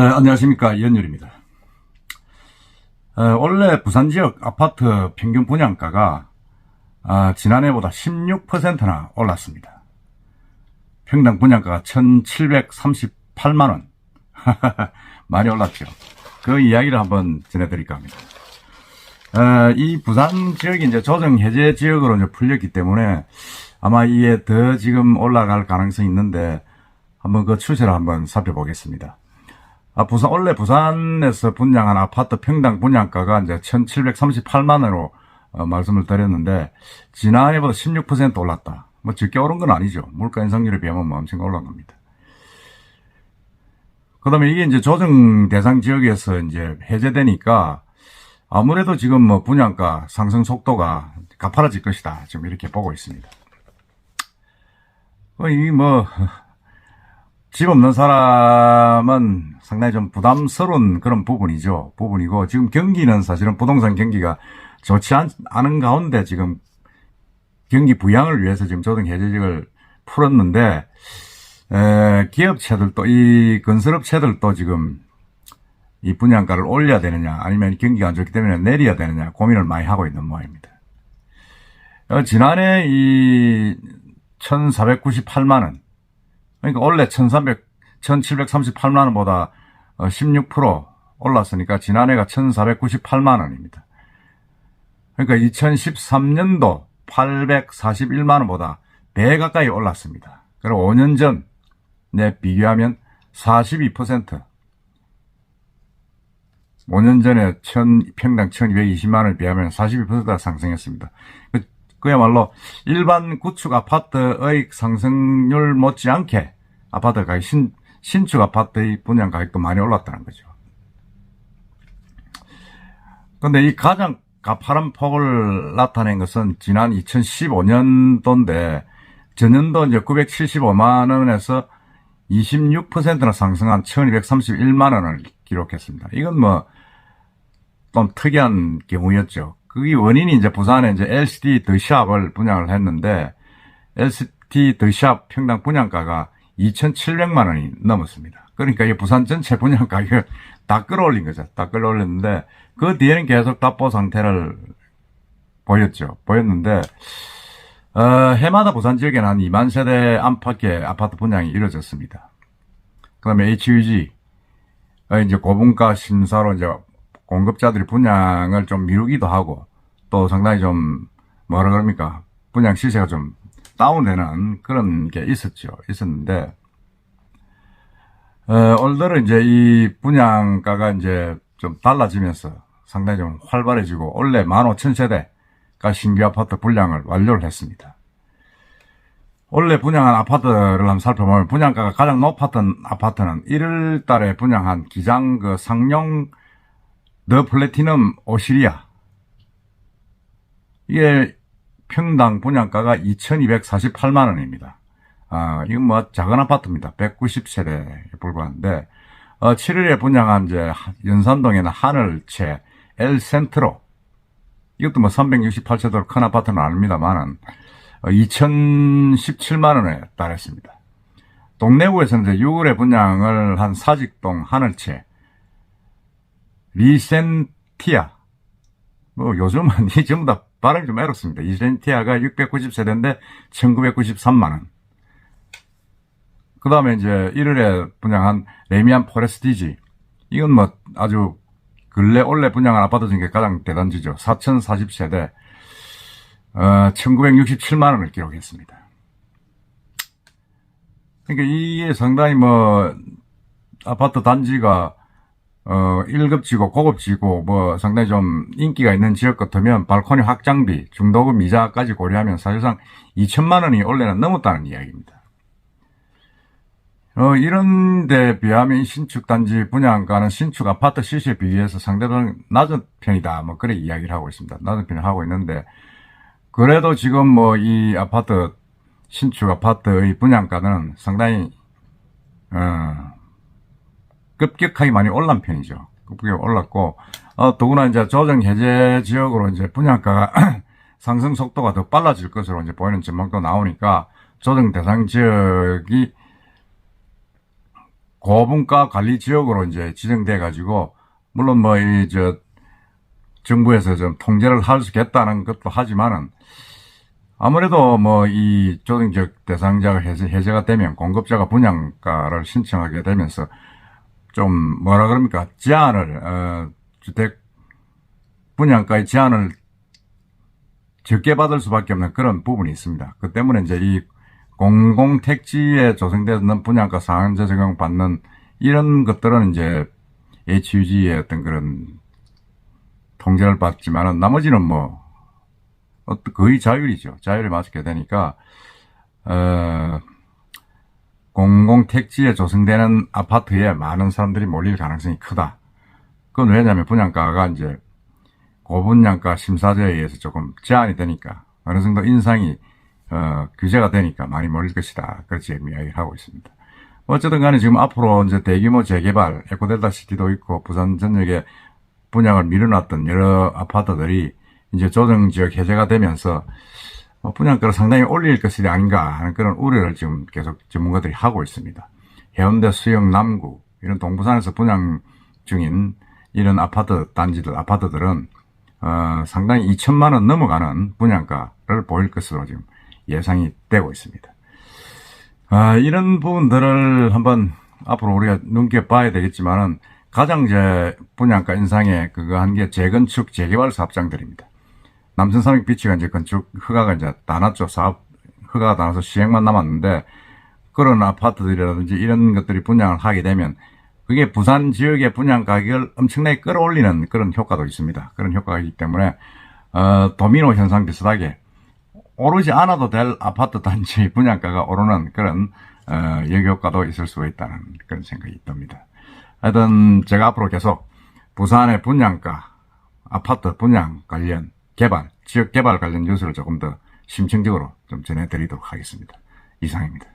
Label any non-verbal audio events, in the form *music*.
네, 안녕하십니까 이현율입니다. 어, 원래 부산 지역 아파트 평균 분양가가 아, 지난해보다 16%나 올랐습니다. 평당 분양가가 1,738만원. *laughs* 많이 올랐죠. 그 이야기를 한번 전해드릴까 합니다. 어, 이 부산 지역이 이제 조정 해제 지역으로 이제 풀렸기 때문에 아마 이에 더 지금 올라갈 가능성이 있는데 한번 그 추세를 한번 살펴보겠습니다. 아, 부산, 원래 부산에서 분양한 아파트 평당 분양가가 이제 1738만 원으로 어, 말씀을 드렸는데, 지난해보다 16% 올랐다. 뭐, 적게 오른 건 아니죠. 물가 인상률에 비하면 뭐 엄청 올라간 겁니다. 그 다음에 이게 이제 조정 대상 지역에서 이제 해제되니까, 아무래도 지금 뭐 분양가 상승 속도가 가파라질 것이다. 지금 이렇게 보고 있습니다. 어, 이 뭐, 집 없는 사람은 상당히 좀 부담스러운 그런 부분이죠. 부분이고, 지금 경기는 사실은 부동산 경기가 좋지 않, 않은 가운데 지금 경기 부양을 위해서 지금 조정 해제직을 풀었는데, 에, 기업체들도, 이 건설업체들도 지금 이 분양가를 올려야 되느냐, 아니면 경기가 안 좋기 때문에 내려야 되느냐 고민을 많이 하고 있는 모양입니다. 어, 지난해 이 1498만 원, 그러니까 원래 1300, 1738만 원보다 16% 올랐으니까 지난해가 1498만 원입니다. 그러니까 2013년도 841만 원보다 배 가까이 올랐습니다. 그리고 5년 전에 비교하면 42%, 5년 전에 천, 평당 1220만 원에 비하면 42%가 상승했습니다. 그, 그야말로 일반 구축 아파트의 상승률 못지않게 아파트 가격, 신, 신축 아파트의 분양 가격도 많이 올랐다는 거죠. 근데 이 가장 가파른 폭을 나타낸 것은 지난 2015년도인데 전년도 이제 975만 원에서 26%나 상승한 1231만 원을 기록했습니다. 이건 뭐, 좀 특이한 경우였죠. 그게 원인이 이제 부산에 이제 LCD 더샵을 분양을 했는데, LCD 더샵 평당 분양가가 2,700만 원이 넘었습니다. 그러니까 이 부산 전체 분양 가격을 다 끌어올린 거죠. 다 끌어올렸는데, 그 뒤에는 계속 답보 상태를 보였죠. 보였는데, 어, 해마다 부산 지역에는 한 2만 세대 안팎의 아파트 분양이 이루어졌습니다. 그 다음에 HUG, 어, 이제 고분가 심사로 이제 공급자들이 분양을 좀 미루기도 하고, 또 상당히 좀, 뭐라 그럽니까, 분양 시세가 좀 다운되는 그런 게 있었죠. 있었는데, 어, 올들은 이제 이 분양가가 이제 좀 달라지면서 상당히 좀 활발해지고, 원래 15,000세대가 신규 아파트 분양을 완료를 했습니다. 원래 분양한 아파트를 한번 살펴보면 분양가가 가장 높았던 아파트는 1월 달에 분양한 기장 그 상용 더 플래티넘 오시리아. 이게 평당 분양가가 2,248만 원입니다. 아, 이건 뭐 작은 아파트입니다. 190세대에 불과한데, 어, 7월에 분양한 이제 연산동에는 하늘채 엘센트로. 이것도 뭐 368세대로 큰 아파트는 아닙니다만은, 2017만 원에 달했습니다. 동래구에서는 이제 6월에 분양을 한 사직동 하늘채 리센티아 뭐 요즘은 *laughs* 이다 발음이 좀 어렵습니다. 리센티아가 690세대인데 1993만 원. 그 다음에 이제 1월에 분양한 레미안 포레스티지 이건 뭐 아주 근래 원래 분양한 아파트 중에 가장 대단지죠. 4040세대 어, 1967만 원을 기록했습니다. 그러니까 이게 상당히 뭐 아파트 단지가 어 1급지고 고급지고 뭐 상당히 좀 인기가 있는 지역 같으면 발코니 확장비, 중도금 이자까지 고려하면 사실상 2천만 원이 원래는 넘었다는 이야기입니다. 어 이런 데 비하면 신축 단지 분양가는 신축 아파트 시세에 비해서 상대적으로 낮은 편이다. 뭐 그래 이야기를 하고 있습니다. 낮은 편을 하고 있는데 그래도 지금 뭐 이 아파트 신축 아파트의 분양가는 상당히 어, 급격하게 많이 올란 편이죠. 급격하게 올랐고 어, 더구나 이제 조정 해제 지역으로 이제 분양가가 *clears throat* 상승 속도가 더 빨라질 것으로 이제 보이는 전망도 나오니까 조정 대상 지역이 고분가 관리 지역으로 이제 지정돼 가지고 물론 뭐 이 저 정부에서 좀 통제를 할 수 있겠다는 것도 하지만은 아무래도 뭐 이 조정적 대상자가 해제, 해제가 되면 공급자가 분양가를 신청하게 되면서 좀 뭐라 그럽니까 제한을 어, 주택 분양가의 제한을 적게 받을 수밖에 없는 그런 부분이 있습니다. 그 때문에 이제 이 공공 택지에 조성되는 분양가 상한제 적용 받는 이런 것들은 이제 HUG의 어떤 그런 통제를 받지만은 나머지는 뭐 어떤 거의 자율이죠. 자율에 맞게 되니까 어 공공택지에 조성되는 아파트에 많은 사람들이 몰릴 가능성이 크다. 그건 왜냐하면 분양가가 이제 고분양가 심사제에 의해서 조금 제한이 되니까 어느 정도 인상이 어, 규제가 되니까 많이 몰릴 것이다. 그렇게 이야기를 하고 있습니다. 어쨌든 간에 지금 앞으로 이제 대규모 재개발, 에코델타 시티도 있고 부산 전역에 분양을 밀어놨던 여러 아파트들이 이제 조정 지역 해제가 되면서 어, 분양가를 상당히 올릴 것이 아닌가 하는 그런 우려를 지금 계속 전문가들이 하고 있습니다. 해운대, 수영, 남구 이런 동부산에서 분양 중인 이런 아파트 단지들, 아파트들은 어, 상당히 2천만 원 넘어가는 분양가를 보일 것으로 지금 예상이 되고 있습니다. 아, 이런 부분들을 한번 앞으로 우리가 눈게 봐야 되겠지만은 가장 제 분양가 인상에 그거 한 게 재건축 재개발 사업장들입니다. 남천 삼익 비치가 이제 건축 허가가 이제 다 났죠. 사업 허가가 다 나서 시행만 남았는데 그런 아파트들이라든지 이런 것들이 분양을 하게 되면 그게 부산 지역의 분양 가격을 엄청나게 끌어올리는 그런 효과도 있습니다. 그런 효과가 있기 때문에 어, 도미노 현상 비슷하게 오르지 않아도 될 아파트 단지 *laughs* 분양가가 오르는 그런 어, 역효과도 있을 수 있다는 그런 생각이 듭니다. 하여튼 제가 앞으로 계속 부산의 분양가, 아파트 분양 관련 개발, 지역 개발 관련 뉴스를 조금 더 심층적으로 좀 전해드리도록 하겠습니다. 이상입니다.